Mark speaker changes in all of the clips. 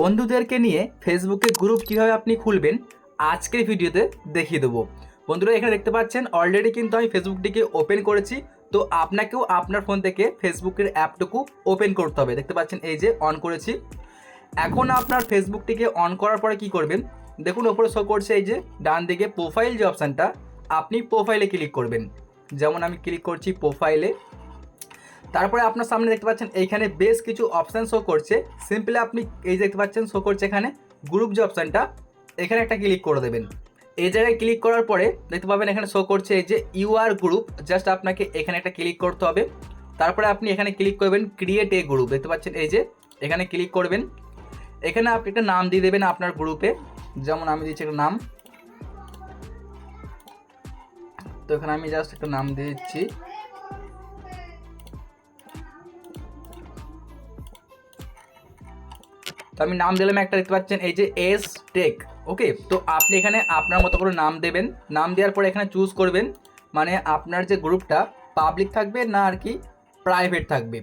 Speaker 1: বন্ধুদেরকে নিয়ে ফেসবুকে গ্রুপ কীভাবে আপনি খুলবেন, আজকের ভিডিওতে দেখিয়ে দেবো। বন্ধুরা, এখানে দেখতে পাচ্ছেন অলরেডি কিন্তু আমি ফেসবুকটিকে ওপেন করেছি। তো আপনাকেও আপনার ফোন থেকে ফেসবুকের অ্যাপটুকু ওপেন করতে হবে। দেখতে পাচ্ছেন, এই যে অন করেছি। এখন আপনার ফেসবুকটিকে অন করার পরে কি করবেন? দেখুন, ওপরে শো করছে এই যে, ডান দিকে প্রোফাইল যে অপশানটা আপনি প্রোফাইলে ক্লিক করবেন। যেমন আমি ক্লিক করছি প্রোফাইলে তারপরে আপনার সামনে দেখতে পাচ্ছেন, এইখানে বেশ কিছু অপশান শো করছে। সিম্পলি আপনি এই দেখতে পাচ্ছেন শো করছে এখানে গ্রুপ যে অপশানটা এখানে একটা ক্লিক করে দেবেন। এই জায়গায় ক্লিক করার পরে দেখতে পাবেন, এখানে শো করছে এই যে ইউআর গ্রুপ জাস্ট আপনাকে এখানে একটা ক্লিক করতে হবে। তারপরে আপনি এখানে ক্লিক করবেন ক্রিয়েট এ গ্রুপ দেখতে পাচ্ছেন এই যে, এখানে ক্লিক করবেন। এখানে আপনি একটা নাম দিয়ে দেবেন আপনার গ্রুপে যেমন আমি দিচ্ছি একটা নাম। তো এখানে আমি জাস্ট একটা নাম দিয়ে দিচ্ছি। তো আমি নাম দিলাম একটা, দেখতে পাচ্ছেন এই যে এস টেক ওকে তো আপনি এখানে আপনার মতো করে নাম দেবেন। নাম দেওয়ার পরে এখানে চুজ করবেন মানে আপনার যে গ্রুপটা পাবলিক থাকবে না আর কি প্রাইভেট থাকবে।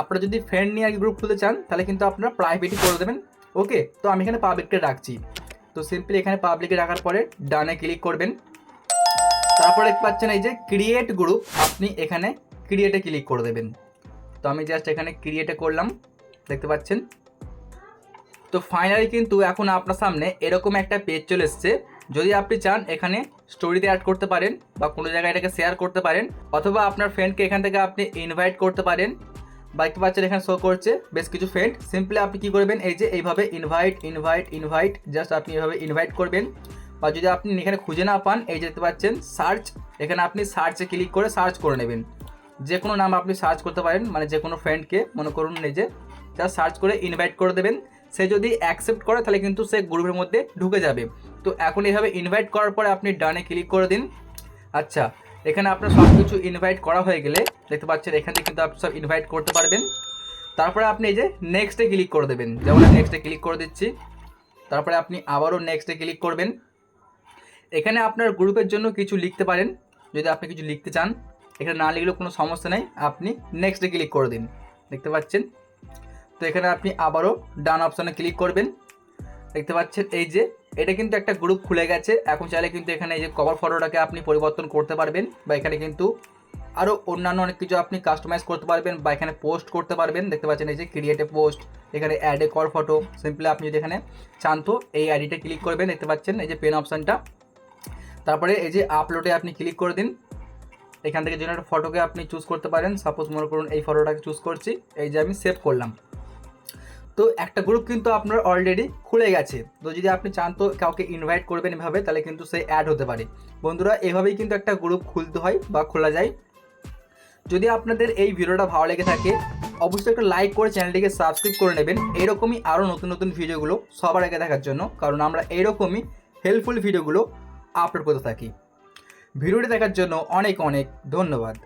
Speaker 1: আপনারা যদি ফ্রেন্ড নিয়ে আর কি গ্রুপ খুলতে চান, তাহলে কিন্তু আপনারা প্রাইভেটই করে দেবেন ওকে তো আমি এখানে পাবলিকটা রাখছি। তো সিম্পলি এখানে পাবলিকে রাখার পরে ডানে ক্লিক করবেন। তারপরে দেখতে পাচ্ছেন এই যে ক্রিয়েট গ্রুপ আপনি এখানে ক্রিয়েটে ক্লিক করে দেবেন। তো আমি জাস্ট এখানে ক্রিয়েটে করলাম, দেখতে পাচ্ছেন? তো ফাইনালি কিন্তু এখন আপনার সামনে এরকম একটা পেজ চলে এসছে। যদি আপনি চান এখানে স্টোরিতে অ্যাড করতে পারেন বা কোনো জায়গায় এটাকে শেয়ার করতে পারেন, অথবা আপনার ফ্রেন্ডকে এখান থেকে আপনি ইনভাইট করতে পারেন। বাইক পাচ্ছেন এখানে শো করছে, বেশ কিছু ফ্রেন্ড সিম্পলি আপনি কী করবেন, এই যে এইভাবে ইনভাইট ইনভাইট ইনভাইট জাস্ট আপনি এইভাবে ইনভাইট করবেন। বা যদি আপনি এখানে খুঁজে না পান, এই যে দেখতে পাচ্ছেন সার্চ এখানে আপনি সার্চে ক্লিক করে সার্চ করে নেবেন। যে কোনো নাম আপনি সার্চ করতে পারেন মানে যে কোনো ফ্রেন্ডকে মনে করুন এই যে সার্চ করে ইনভাইট করে দেবেন। সে যদি অ্যাকসেপ্ট করে, তাহলে কিন্তু সে গ্রুপের মধ্যে ঢুকে যাবে। তো এখন এইভাবে ইনভাইট করার পরে আপনি ডানে ক্লিক করে দিন। আচ্ছা এখানে আপনার সব কিছু ইনভাইট করা হয়ে গেলে, দেখতে পাচ্ছেন এখান থেকে কিন্তু আপনি সব ইনভাইট করতে পারবেন। তারপরে আপনি এই যে নেক্সটে ক্লিক করে দেবেন। যেমন নেক্সটে ক্লিক করে দিচ্ছি। তারপরে আপনি আবারও নেক্সটে ক্লিক করবেন। এখানে আপনার গ্রুপের জন্য কিছু লিখতে পারেন, যদি আপনি কিছু লিখতে চান। এখানে না লিখলেও কোনো সমস্যা নেই। আপনি নেক্সটে ক্লিক করে দিন। দেখতে পাচ্ছেন? তো এখানে আপনি আবারও ডান অপশানে ক্লিক করবেন। দেখতে পাচ্ছেন এই যে, এটা কিন্তু একটা গ্রুপ খুলে গেছে। এখন চাইলে কিন্তু এখানে এই যে কভার ফটোটাকে আপনি পরিবর্তন করতে পারবেন বা এখানে কিন্তু আরও অন্যান্য অনেক কিছু আপনি কাস্টমাইজ করতে পারবেন বা এখানে পোস্ট করতে পারবেন। দেখতে পাচ্ছেন এই যে ক্রিয়েটে পোস্ট এখানে অ্যাডে কর ফটো সিম্পলি আপনি যদি এখানে চান তো এই আইডিটা ক্লিক করবেন। দেখতে পাচ্ছেন এই যে পেন অপশানটা তারপরে এই যে আপলোডে আপনি ক্লিক করে দিন। এখান থেকে যে কোনো একটা ফটোকে আপনি চুজ করতে পারেন। সাপোজ মনে করুন এই ফটোটাকে চুজ করছি। এই যে আমি সেভ করলাম। তো একটা গ্রুপ কিন্তু আপনার অলরেডি খুলে গেছে। তো যদি আপনি চান তো কাউকে ইনভাইট করবেন এভাবে, তাহলে কিন্তু সে অ্যাড হতে পারে। বন্ধুরা, এভাবেই কিন্তু একটা গ্রুপ খুলতে হয় বা খোলা যায়। যদি আপনাদের এই ভিডিওটা ভালো লেগে থাকে, অবশ্যই একটা লাইক করে চ্যানেলটিকে সাবস্ক্রাইব করে নেবেন। এরকমই আরও নতুন নতুন ভিডিওগুলো সবার আগে দেখার জন্য, কারণ আমরা এইরকমই হেল্পফুল ভিডিওগুলো আপলোড করতে থাকি। ভিডিওটি দেখার জন্য অনেক অনেক ধন্যবাদ।